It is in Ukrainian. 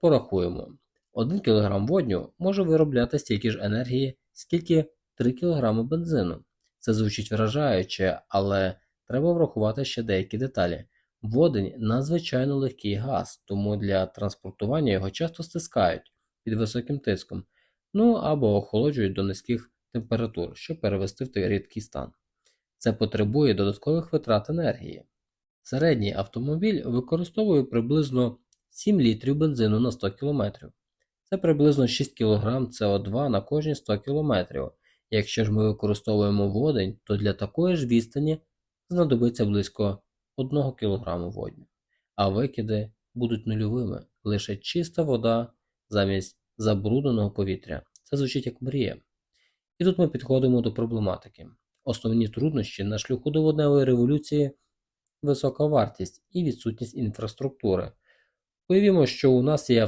Порахуємо. 1 кг водню може виробляти стільки ж енергії, скільки 3 кг бензину. Це звучить вражаюче, але треба врахувати ще деякі деталі. Водень надзвичайно легкий газ, тому для транспортування його часто стискають під високим тиском, ну або охолоджують до низьких температур, щоб перевести в той рідкий стан. Це потребує додаткових витрат енергії. Середній автомобіль використовує приблизно 7 літрів бензину на 100 км. Це приблизно 6 кг СО2 на кожні 100 км. Якщо ж ми використовуємо водень, то для такої ж відстані знадобиться близько 1 кг водню, а викиди будуть нульовими, лише чиста вода замість забрудненого повітря. Це звучить як мрія. І тут ми підходимо до проблематики. Основні труднощі на шляху до водневої революції висока вартість і відсутність інфраструктури. Уявімо, що у нас є